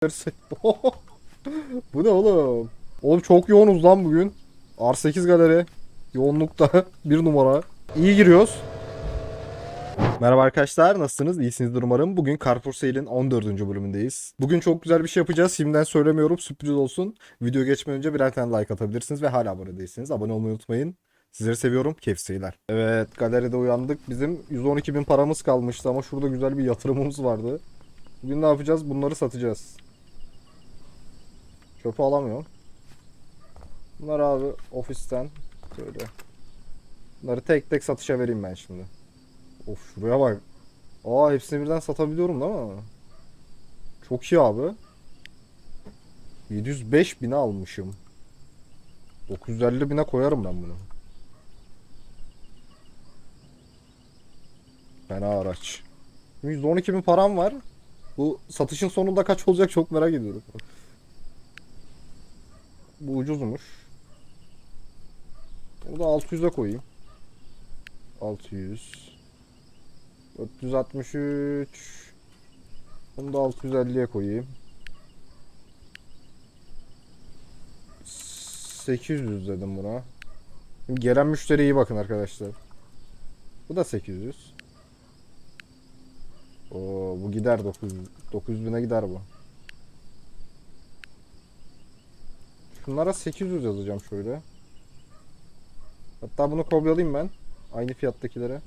Bu ne oğlum? Oğlum çok yoğunuz lan bugün. R8 galeri. Yoğunlukta bir numara. İyi giriyoruz. Merhaba arkadaşlar nasılsınız? İyisinizdir umarım. Bugün Carrefour Sale'in 14. bölümündeyiz. Bugün çok güzel bir şey yapacağız. Şimdiden söylemiyorum sürpriz olsun. Video geçmeden önce birer tane like atabilirsiniz ve hala abone değilseniz abone olmayı unutmayın. Sizleri seviyorum. Keyif. Evet galeride uyandık. Bizim 112 bin paramız kalmıştı ama şurada güzel bir yatırımımız vardı. Bugün ne yapacağız? Bunları satacağız. Çöpü alamıyorum. Bunlar abi ofisten böyle. Bunları tek tek satışa vereyim ben şimdi. Of şuraya bak. Aa hepsini birden satabiliyorum değil mi? Çok iyi abi. 705 bine almışım. 950 bine koyarım ben bunu. Fena araç. 112 bin param var. Bu satışın sonunda kaç olacak çok merak ediyorum. Bu ucuzmuş. Bunu da 600'e koyayım. 600. 463. Bunu da 650'ye koyayım. 800 dedim buna. Şimdi gelen müşteriye iyi bakın arkadaşlar. Bu da 800. Oo, bu gider 900 900 bine gider bu. Şunlara 800 yazacağım şöyle. Hatta bunu kopyalayayım ben. Aynı fiyattakilere.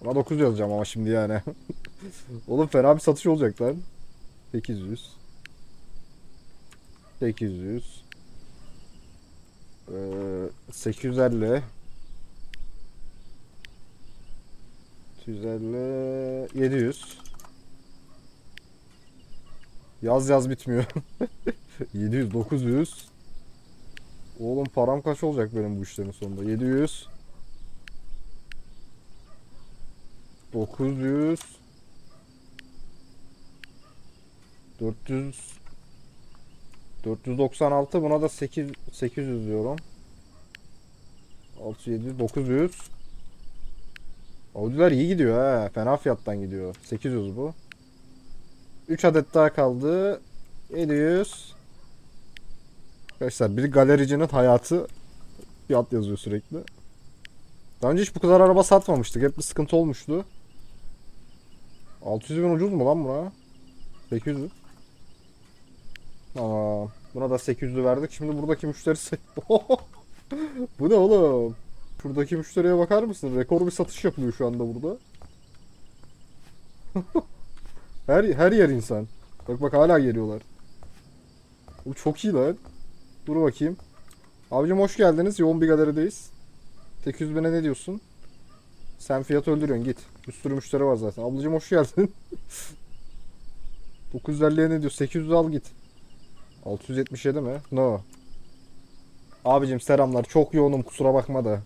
Buna 9 yazacağım ama şimdi yani. Oğlum fena bir satış olacak lan. 800. 800. Ee, 850. 250 700 Yaz yaz bitmiyor. 700 900 Oğlum param kaç olacak benim bu işlerin sonunda? 700 900 400 496 buna da 8 800 diyorum. 6 700 900 Audi'ler iyi gidiyor ha. Fena fiyattan gidiyor. 800 bu. 3 adet daha kaldı. 700. Arkadaşlar bir galericinin hayatı fiyat yazıyor sürekli. Daha önce hiç bu kadar araba satmamıştık. Hep bir sıkıntı olmuştu. 600 bin ucuz mu lan buna? 800. Tamam. Buna da 800'ü verdik. Şimdi buradaki müşteri Bu ne oğlum? Şuradaki müşteriye bakar mısın? Rekor bir satış yapılıyor şu anda burada. her her yer insan. Bak bak hala geliyorlar. Bu çok iyi lan. Dur bakayım. Abicim hoş geldiniz. Yoğun bir galerideyiz. 800 bine ne diyorsun? Sen fiyat öldürüyorsun git. Bir sürü müşteri var zaten. Ablacım hoş geldin. 950'ye ne diyor? 800 al git. 677 mi? No. Abicim selamlar. Çok yoğunum kusura bakma da.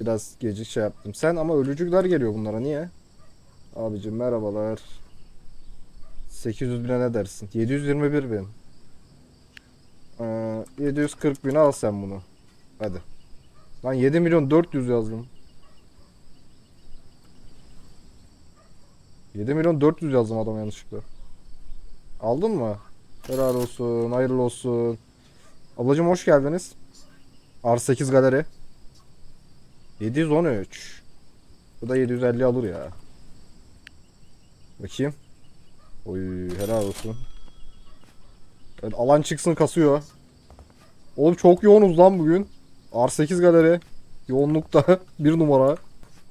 Biraz gece şey yaptım. Sen ama ölücükler geliyor bunlara. Niye? Abicim merhabalar. 800 bine ne dersin? 721 bin. Ee, 740 bine al sen bunu. Hadi. Lan 7 milyon 400 yazdım. 7 milyon 400 yazdım adam yanlışlıkla. Aldın mı? Helal olsun, hayırlı olsun. Ablacım hoş geldiniz. R8 galeri. 713. Bu da 750 alır ya. Bakayım. Oy helal olsun. Evet, alan çıksın kasıyor. Oğlum çok yoğunuz lan bugün. R8 galeri. Yoğunlukta bir numara.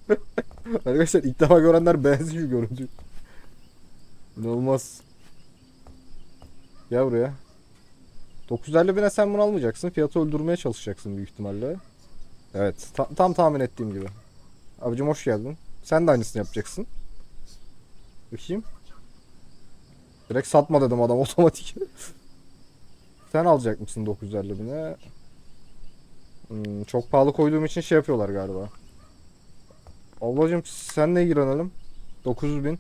Arkadaşlar ilk defa görenler beğensin şu görüntüyü. İnanılmaz. Gel buraya. 950 bine sen bunu almayacaksın. Fiyatı öldürmeye çalışacaksın büyük ihtimalle. Evet. ta- tam tahmin ettiğim gibi. Abicim hoş geldin. Sen de aynısını yapacaksın. Bakayım. Direkt satma dedim adam otomatik. Sen alacak mısın 950 bine? Hmm, çok pahalı koyduğum için şey yapıyorlar galiba. Ablacım senle ilgilenelim. 900 bin.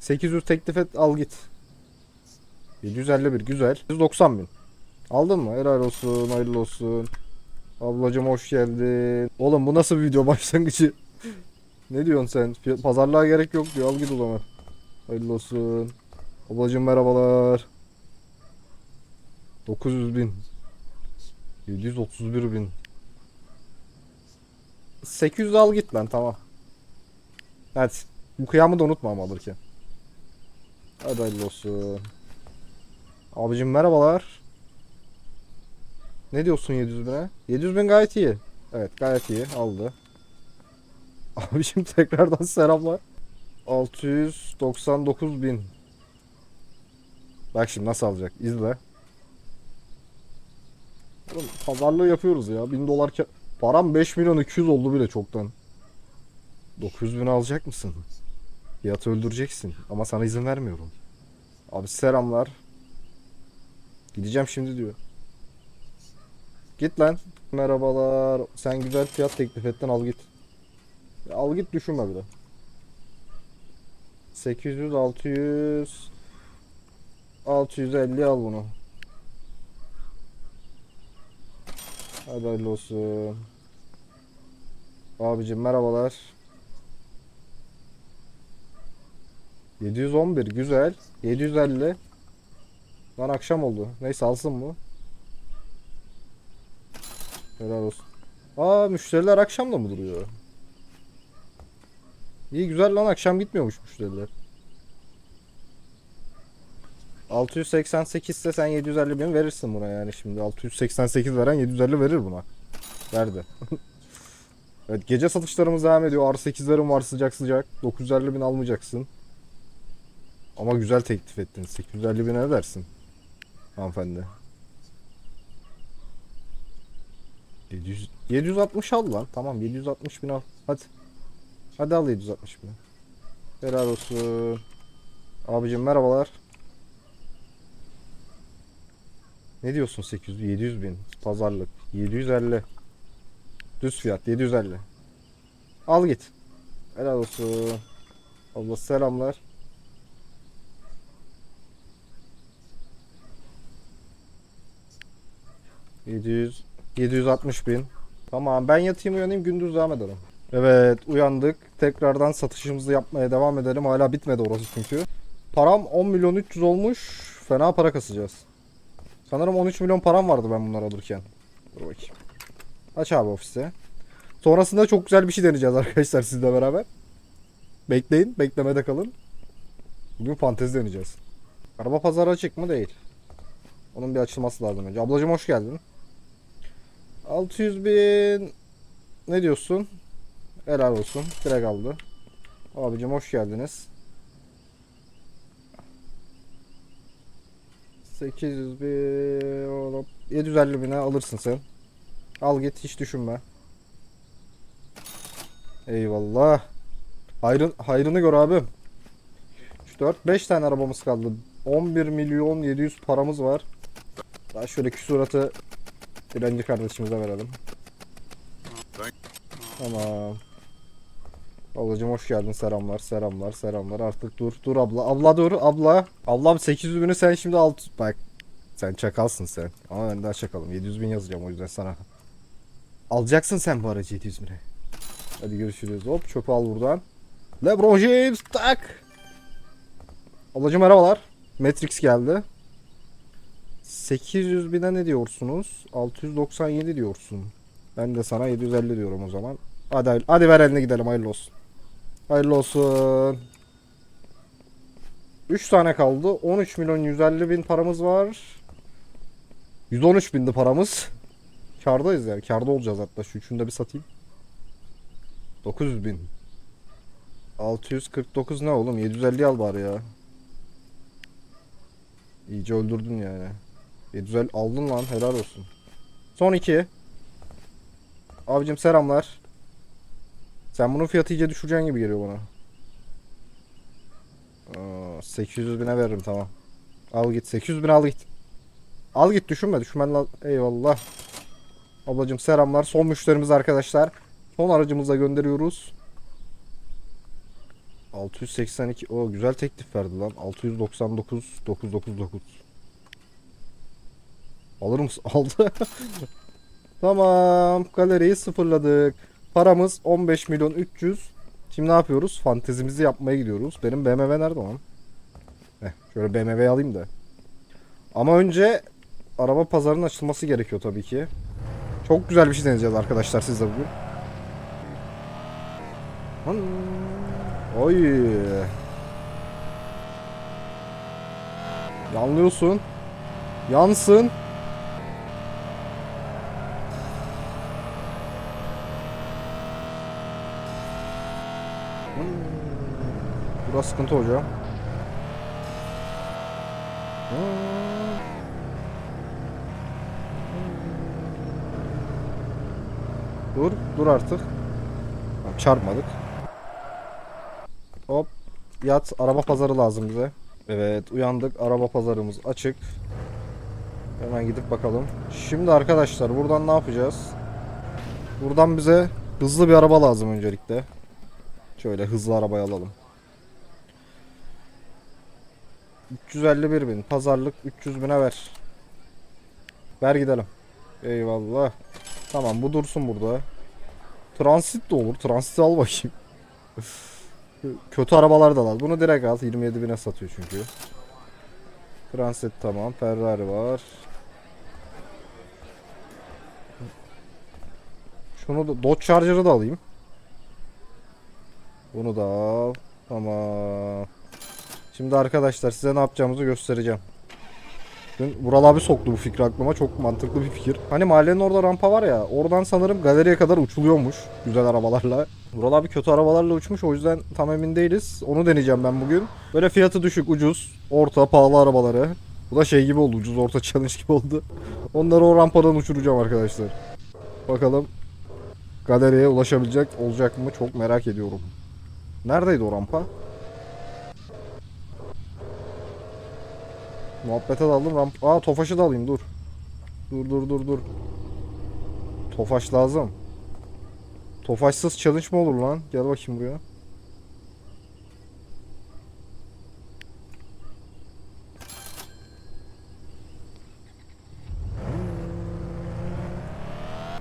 800 teklif et al git. 751 güzel. 190 bin. Aldın mı? Helal olsun, hayırlı olsun. Ablacım hoş geldin. Oğlum bu nasıl bir video başlangıcı? ne diyorsun sen? Pazarlığa gerek yok diyor. Al git o zaman. Hayırlı olsun. Ablacım merhabalar. 900 bin. 731 bin. 800 al git lan tamam. Hadi. Bu kıyamı da unutma ama alırken. Hadi hayırlı olsun. Abicim merhabalar. Ne diyorsun 700 bine? 700 bin gayet iyi. Evet gayet iyi aldı. Abicim tekrardan selamlar. 699 bin. Bak şimdi nasıl alacak izle. Oğlum, pazarlığı yapıyoruz ya 1000 dolar Param 5 milyon 200 oldu bile çoktan. 900 bin alacak mısın? Fiyatı öldüreceksin ama sana izin vermiyorum. Abi selamlar. Gideceğim şimdi diyor. Git lan. Merhabalar. Sen güzel fiyat teklif ettin al git. Ya al git düşünme bile. 800 600 650 al bunu. Hadi hayırlı olsun. Abicim merhabalar. 711 güzel. 750. Lan akşam oldu. Neyse alsın bu. Helal olsun. Aa müşteriler akşam da mı duruyor? İyi güzel lan akşam gitmiyormuş müşteriler. 688 ise sen 750 bin verirsin buna yani şimdi 688 veren 750 verir buna. Verdi. evet gece satışlarımız devam ediyor. R8'lerim var sıcak sıcak. 950 bin almayacaksın. Ama güzel teklif ettin. 850 bin ne dersin? Hanımefendi. 700, 760 al lan. Tamam 760 bin al. Hadi. Hadi al 760 bin. Helal olsun. Abicim merhabalar. Ne diyorsun 800 700 bin? Pazarlık 750 düz fiyat 750 al git. Helal olsun. Abla selamlar. ...700... ...760 bin... ...tamam ben yatayım uyanayım gündüz devam edelim. Evet uyandık. Tekrardan satışımızı yapmaya devam edelim. Hala bitmedi orası çünkü. Param 10 milyon 300 olmuş. Fena para kasacağız. Sanırım 13 milyon param vardı ben bunları alırken. Dur bakayım. Aç abi ofiste. Sonrasında çok güzel bir şey deneyeceğiz arkadaşlar sizle beraber. Bekleyin. Beklemede kalın. Bugün fantezi deneyeceğiz. Araba pazarı açık mı? Değil. Onun bir açılması lazım önce. Ablacım hoş geldin. 600 bin... Ne diyorsun? Helal olsun. Direkt aldı. Abicim hoş geldiniz. 800 bin olup 750 bine alırsın sen. Al git hiç düşünme. Eyvallah. Hayrın, hayrını gör abim. 3, 4, 5 tane arabamız kaldı. 11 milyon 700 paramız var. Daha şöyle küsuratı dilenci kardeşimize verelim. Tamam. Ablacım hoş geldin. Selamlar, selamlar, selamlar. Artık dur, dur abla. Abla dur, abla. Ablam 800 bini sen şimdi alt... Bak. Sen çakalsın sen. Ama ben daha çakalım. 700 bin yazacağım o yüzden sana. Alacaksın sen bu aracı 700 bine. Hadi görüşürüz. Hop çöpü al buradan. LeBron James tak. Ablacım merhabalar. Matrix geldi. 800 bine ne diyorsunuz? 697 diyorsun. Ben de sana 750 diyorum o zaman. Hadi, hadi ver eline gidelim hayırlı olsun. Hayırlı olsun. 3 tane kaldı. 13 milyon 150 bin paramız var. 113 bindi paramız. Kardayız yani. Karda olacağız hatta. Şu üçünü de bir satayım. 900 bin. 649 ne oğlum? 750 al bari ya. İyice öldürdün yani. 750 aldın lan helal olsun. Son iki. Abicim selamlar. Sen bunun fiyatı iyice düşüreceğin gibi geliyor bana. Aa, 800 bine veririm tamam. Al git 800 bin al git. Al git düşünme düşünmen lazım. Eyvallah. Ablacım selamlar. Son müşterimiz arkadaşlar. Son aracımıza gönderiyoruz. 682. O güzel teklif verdi lan. 699 999. Alır mısın? Aldı. tamam. Galeriyi sıfırladık. Paramız 15 milyon 300. Şimdi ne yapıyoruz? Fantezimizi yapmaya gidiyoruz. Benim BMW nerede lan? Heh Şöyle BMW alayım da. Ama önce araba pazarının açılması gerekiyor tabii ki. Çok güzel bir şey deneyeceğiz arkadaşlar siz de bugün. Oy. Yanlıyorsun. Yansın. Hmm. Burası sıkıntı. Hmm. Dur, dur artık. Çarpmadık. Hop. Yat, araba pazarı lazım bize. Evet, uyandık. Araba pazarımız açık. Hemen gidip bakalım. Şimdi arkadaşlar buradan ne yapacağız? Buradan bize hızlı bir araba lazım öncelikle. Şöyle hızlı arabayı alalım. 351 bin. Pazarlık 300 bine ver. Ver gidelim. Eyvallah. Tamam bu dursun burada. Transit de olur. Transit al bakayım. Kötü arabalar da al. Bunu direkt al. 27 bine satıyor çünkü. Transit tamam. Ferrari var. Şunu da Dodge Charger'ı da alayım. Bunu da al. Tamam. Şimdi arkadaşlar size ne yapacağımızı göstereceğim. Dün Vural abi soktu bu fikri aklıma. Çok mantıklı bir fikir. Hani mahallenin orada rampa var ya. Oradan sanırım galeriye kadar uçuluyormuş. Güzel arabalarla. Vural abi kötü arabalarla uçmuş. O yüzden tam emin değiliz. Onu deneyeceğim ben bugün. Böyle fiyatı düşük, ucuz, orta, pahalı arabaları. Bu da şey gibi oldu. Ucuz orta challenge gibi oldu. Onları o rampadan uçuracağım arkadaşlar. Bakalım galeriye ulaşabilecek olacak mı çok merak ediyorum. Neredeydi o rampa? Muhabbete daldım ramp. Aa Tofaş'ı da alayım dur. Dur dur dur dur. Tofaş lazım. Tofaşsız challenge mı olur lan? Gel bakayım buraya.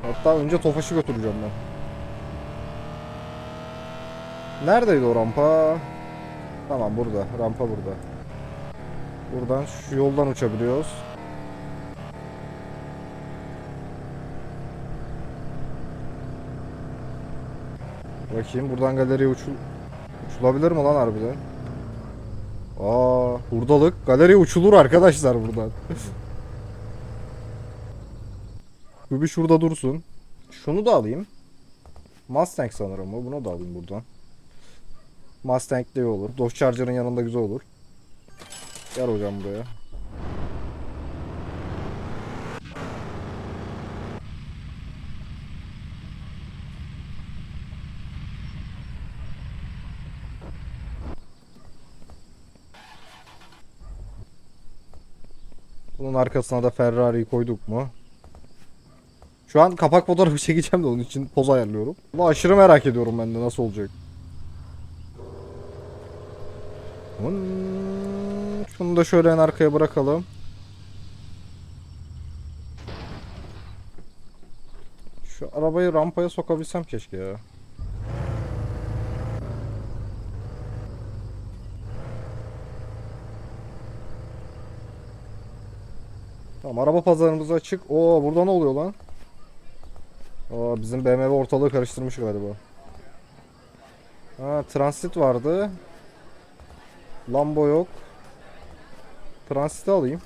Hatta önce Tofaş'ı götüreceğim ben. Neredeydi o rampa? Tamam burada. Rampa burada. Buradan şu yoldan uçabiliyoruz. Bakayım buradan galeriye uçul uçulabilir mi lan harbiden? Aa, hurdalık. Galeriye uçulur arkadaşlar buradan. Bu bir şurada dursun. Şunu da alayım. Mustang sanırım bu. Bunu da alayım buradan. Mustang de iyi olur. Dodge Charger'ın yanında güzel olur. Gel hocam buraya. Bunun arkasına da Ferrari'yi koyduk mu? Şu an kapak fotoğrafı çekeceğim de onun için poz ayarlıyorum. Ama aşırı merak ediyorum ben de nasıl olacak. Hmm, Şunu da şöyle en arkaya bırakalım. Şu arabayı rampaya sokabilsem keşke ya. Tamam araba pazarımız açık. Oo burada ne oluyor lan? Aa bizim BMW ortalığı karıştırmış galiba. Ha transit vardı. Lambo yok. Transit'i alayım.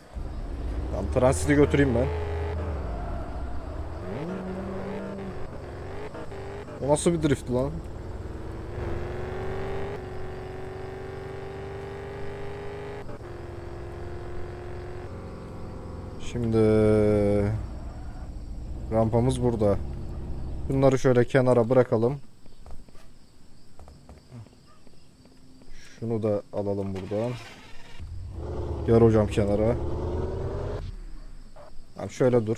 Tamam transit'i götüreyim ben. O nasıl bir drift lan? Şimdi rampamız burada. Bunları şöyle kenara bırakalım. Şunu da alalım buradan. Gel hocam kenara. Tamam şöyle dur.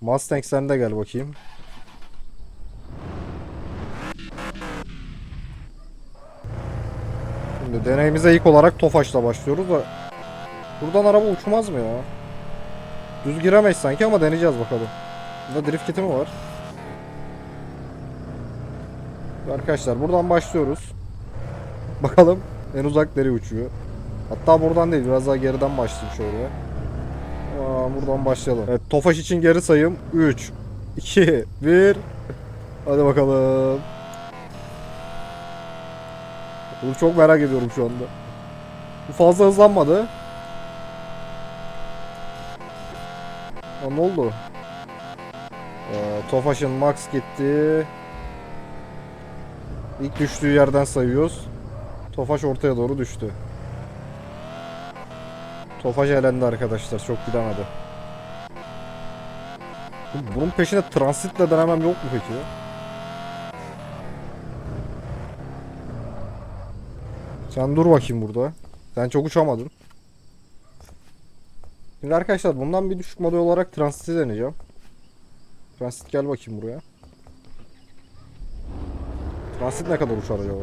Mustang sen de gel bakayım. Şimdi deneyimize ilk olarak Tofaş'la başlıyoruz da Buradan araba uçmaz mı ya? Düz giremeyiz sanki ama deneyeceğiz bakalım. Bunda drift kiti mi var? Arkadaşlar buradan başlıyoruz. Bakalım en uzak nereye uçuyor. Hatta buradan değil biraz daha geriden başlayayım şöyle. Aa, buradan başlayalım. Evet Tofaş için geri sayım 3 2 1 Hadi bakalım. Bunu çok merak ediyorum şu anda. Bu fazla hızlanmadı. Aa, ne oldu? Ee, Tofaş'ın max gitti. İlk düştüğü yerden sayıyoruz. Tofaş ortaya doğru düştü. Tofaş elendi arkadaşlar. Çok gidemedi. Bu- Bunun peşine transitle denemem yok mu peki? Sen dur bakayım burada. Sen çok uçamadın. Şimdi arkadaşlar bundan bir düşük model olarak transiti deneyeceğim. Transit gel bakayım buraya. Transit ne kadar uçar acaba?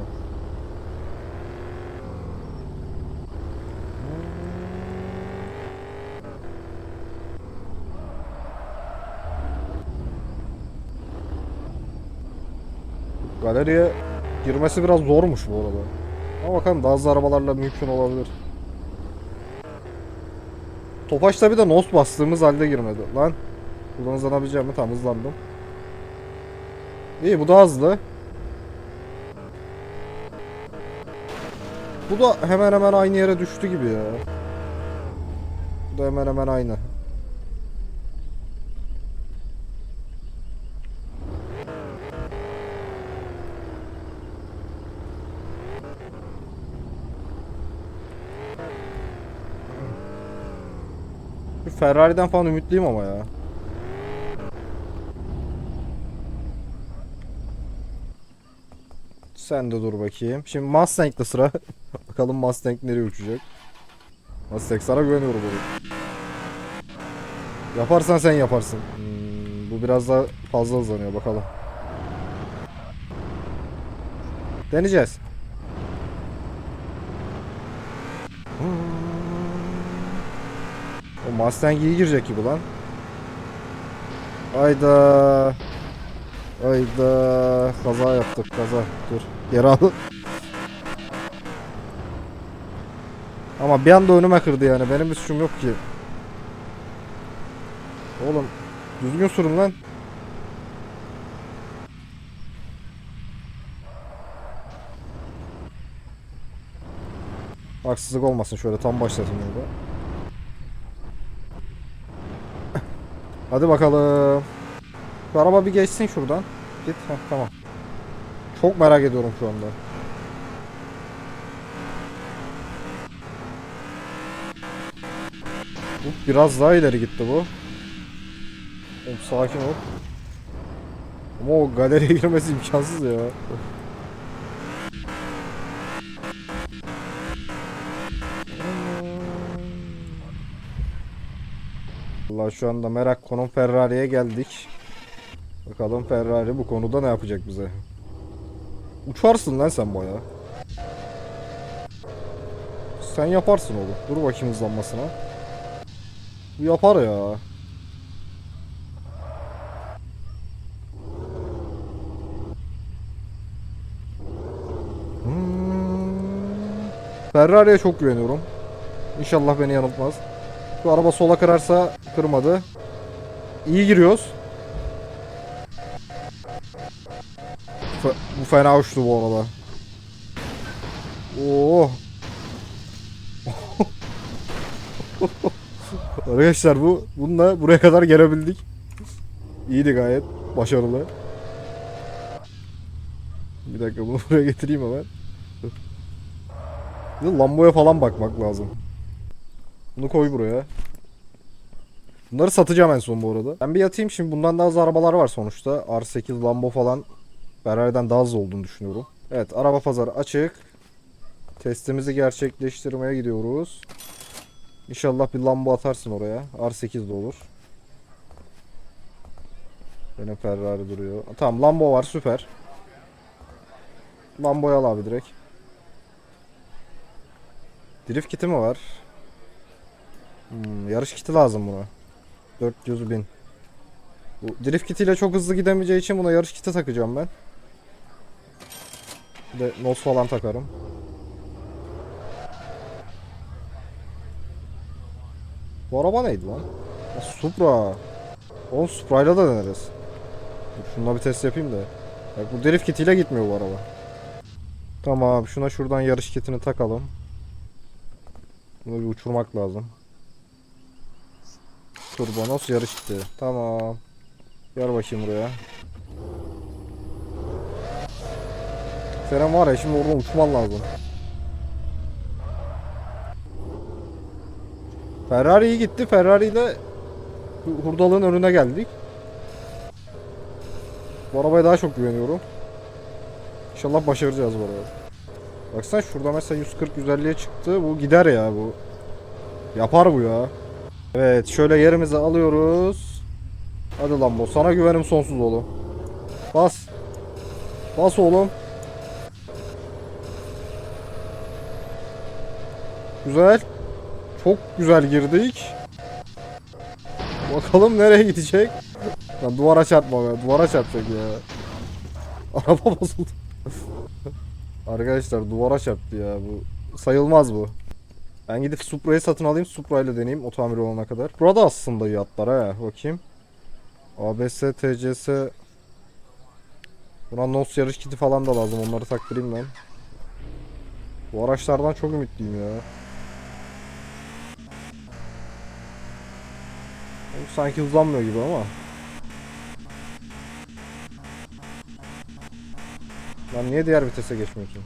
Galeriye girmesi biraz zormuş bu arada. Ama bakalım daha hızlı arabalarla mümkün olabilir. Topaç tabi de nos bastığımız halde girmedi. Lan. Buradan hızlanabileceğim mi? Tamam hızlandım. İyi bu daha hızlı. Bu da hemen hemen aynı yere düştü gibi ya. Bu da hemen hemen aynı. Ferrari'den falan ümitliyim ama ya. Sen de dur bakayım. Şimdi Mustang'de sıra. Bakalım Mustang nereye uçacak. Mustang sana güveniyorum oğlum. Yaparsan sen yaparsın. Hmm, bu biraz daha fazla hızlanıyor bakalım. Deneyeceğiz. O Mustang iyi girecek gibi lan. Ayda. Ayda. Kaza yaptık kaza. Dur. Geri al. Ama bir anda önüme kırdı yani. Benim bir suçum yok ki. Oğlum. Düzgün sürün lan. Haksızlık olmasın şöyle tam başlatayım burada. Hadi bakalım. Şu araba bir geçsin şuradan. Git. Heh, tamam. Çok merak ediyorum şu anda. Bu biraz daha ileri gitti bu. Oğlum sakin ol. Ama o galeriye girmesi imkansız ya. Allah şu anda merak konum Ferrari'ye geldik. Bakalım Ferrari bu konuda ne yapacak bize? Uçarsın lan sen baya. Sen yaparsın oğlum. Dur bakayım hızlanmasına. Bu yapar ya. Hmm. Ferrari'ye çok güveniyorum. İnşallah beni yanıltmaz. Şu araba sola kırarsa kırmadı. İyi giriyoruz. Bu fena uçtu bu arada. Oo. Arkadaşlar bu bununla buraya kadar gelebildik. İyiydi gayet başarılı. Bir dakika bunu buraya getireyim hemen. Lambo'ya falan bakmak lazım. Bunu koy buraya. Bunları satacağım en son bu arada. Ben bir yatayım şimdi bundan daha hızlı arabalar var sonuçta. R8 Lambo falan Ferrari'den daha hızlı olduğunu düşünüyorum. Evet araba pazarı açık. Testimizi gerçekleştirmeye gidiyoruz. İnşallah bir Lambo atarsın oraya. R8 de olur. Benim Ferrari duruyor. Tamam Lambo var süper. Lambo'yu al abi direkt. Drift kiti mi var? Hmm, yarış kiti lazım buna. 400 bin. Bu drift kitiyle çok hızlı gidemeyeceği için buna yarış kiti takacağım ben. Bir de nos falan takarım. Bu araba neydi lan? Ha, Supra. Oğlum Supra'yla da deneriz. Şununla bir test yapayım da. Bak bu drift kitiyle gitmiyor bu araba. Tamam şuna şuradan yarış kitini takalım. Bunu bir uçurmak lazım. Turbonos yarış kiti. Tamam. Gel bakayım buraya. Senin var ya şimdi oradan uçman lazım. Ferrari iyi gitti. Ferrari ile hu- hurdalığın önüne geldik. Bu arabaya daha çok güveniyorum. İnşallah başaracağız bu arada. Baksana şurada mesela 140-150'ye çıktı. Bu gider ya bu. Yapar bu ya. Evet şöyle yerimizi alıyoruz. Hadi lan bu. Sana güvenim sonsuz oğlum. Bas. Bas oğlum. Güzel. Çok güzel girdik. Bakalım nereye gidecek. Lan duvara çarpma be. Duvara çarpacak ya. Araba bozuldu. Arkadaşlar duvara çarptı ya bu. Sayılmaz bu. Ben gidip Supra'yı satın alayım. Supra ile deneyeyim o tamir olana kadar. Burada aslında iyi atlar ha. Bakayım. ABS, TCS. Buna NOS yarış kiti falan da lazım. Onları taktırayım ben. Bu araçlardan çok ümitliyim ya. Sanki hızlanmıyor gibi ama. Lan niye diğer vitese geçmiyorsun?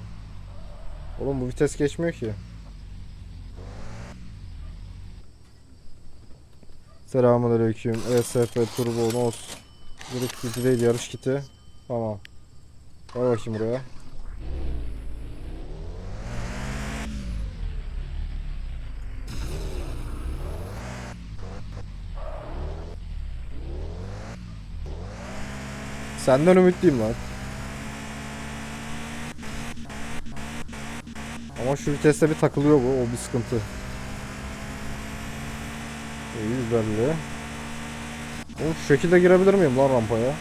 Oğlum bu vites geçmiyor ki. Selamünaleyküm. ESP Turbo Nos. Drift kiti değil yarış kiti. Tamam. Koy bakayım buraya. Senden ümitliyim lan. Ama şu viteste bir takılıyor bu. O bir sıkıntı. İyi güzelli. Oğlum şu şekilde girebilir miyim lan rampaya?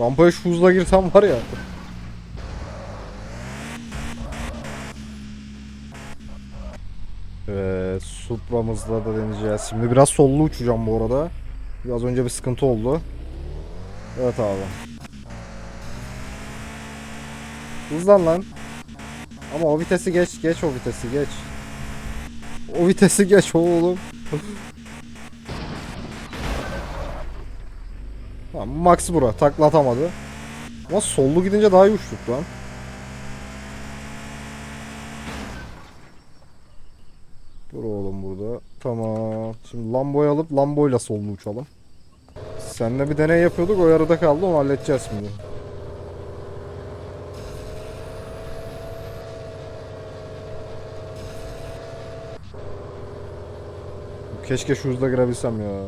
Rampaya şu hızla girsem var ya. Evet, Supra'mızla da deneyeceğiz. Şimdi biraz sollu uçacağım bu arada. Biraz önce bir sıkıntı oldu. Evet abi. Hızlan lan. Ama o vitesi geç, geç o vitesi geç. O vitesi geç oğlum. tamam, Max bura takla. Ama sollu gidince daha iyi uçtuk lan. Dur oğlum burada. Tamam. Şimdi Lambo'yu alıp Lambo'yla sollu uçalım. Seninle bir deney yapıyorduk o yarıda kaldı onu halledeceğiz şimdi. Keşke şu hızla girebilsem ya.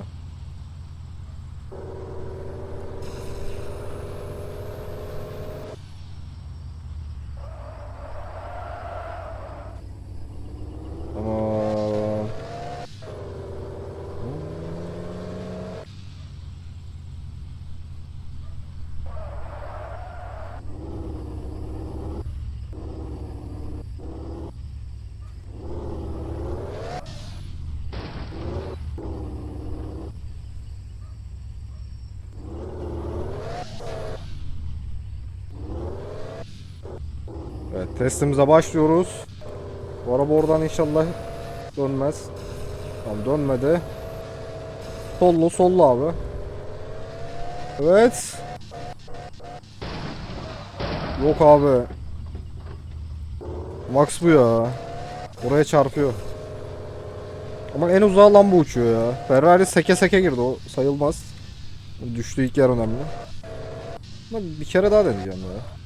Testimize başlıyoruz. Bu araba oradan inşallah dönmez. Tamam dönmedi. Sollu sollu abi. Evet. Yok abi. Max bu ya. Oraya çarpıyor. Ama en uzağa lamba uçuyor ya. Ferrari seke seke girdi o sayılmaz. Düştü ilk yer önemli. Ama bir kere daha deneyeceğim ya.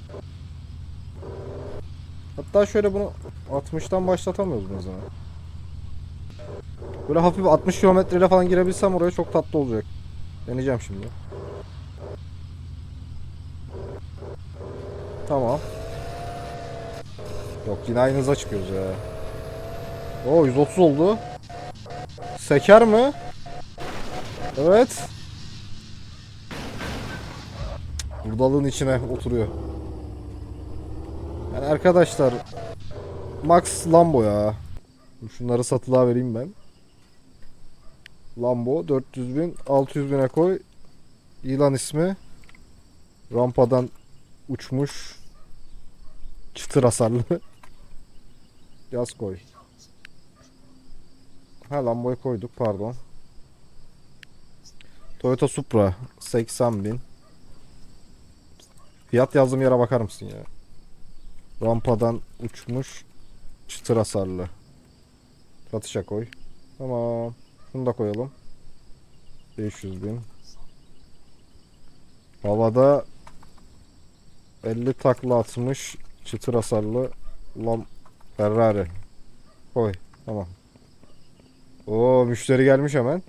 Hatta şöyle bunu 60'tan başlatamıyoruz mesela. Böyle hafif 60 kilometreyle falan girebilsem oraya çok tatlı olacak. Deneyeceğim şimdi. Tamam. Yok yine aynı hıza çıkıyoruz ya. Oo 130 oldu. Seker mi? Evet. Burdalığın içine oturuyor. Yani arkadaşlar Max Lambo ya. Şunları satılığa vereyim ben. Lambo 400 bin 600 bine koy. İlan ismi. Rampadan uçmuş. Çıtır hasarlı. Yaz koy. Ha Lambo'yu koyduk pardon. Toyota Supra 80 bin. Fiyat yazdığım yere bakar mısın ya? Rampadan uçmuş çıtır hasarlı. Satışa koy. Tamam. Şunu da koyalım. 500 bin. Havada 50 takla atmış çıtır hasarlı lam Ferrari. Koy. Tamam. Oo müşteri gelmiş hemen.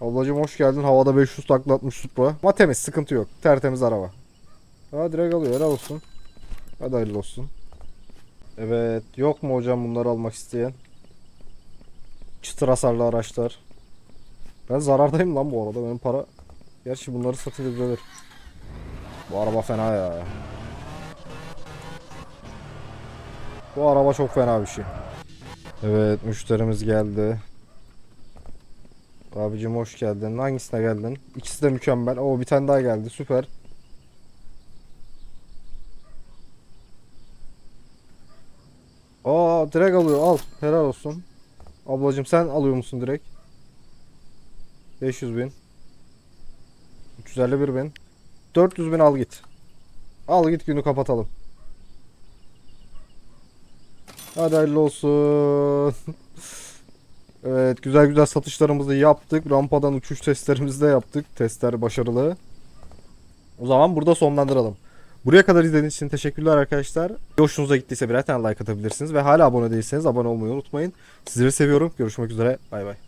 Ablacım hoş geldin. Havada 500 takla atmış Supra. Ama temiz sıkıntı yok. Tertemiz araba. Aa direkt alıyor. Helal olsun. Hadi hayırlı olsun. Evet. Yok mu hocam bunları almak isteyen? Çıtır hasarlı araçlar. Ben zarardayım lan bu arada. Benim para... Gerçi bunları düzelir. Bu araba fena ya. Bu araba çok fena bir şey. Evet müşterimiz geldi. Abicim hoş geldin. Hangisine geldin? İkisi de mükemmel. Oo bir tane daha geldi. Süper. Aa direkt alıyor. Al. Helal olsun. Ablacım sen alıyor musun direkt? 500 bin. 351 bin. 400 bin al git. Al git günü kapatalım. Hadi hayırlı olsun. evet güzel güzel satışlarımızı yaptık. Rampadan uçuş testlerimizi de yaptık. Testler başarılı. O zaman burada sonlandıralım. Buraya kadar izlediğiniz için teşekkürler arkadaşlar. Hoşunuza gittiyse birer tane like atabilirsiniz. Ve hala abone değilseniz abone olmayı unutmayın. Sizleri seviyorum. Görüşmek üzere. Bay bay.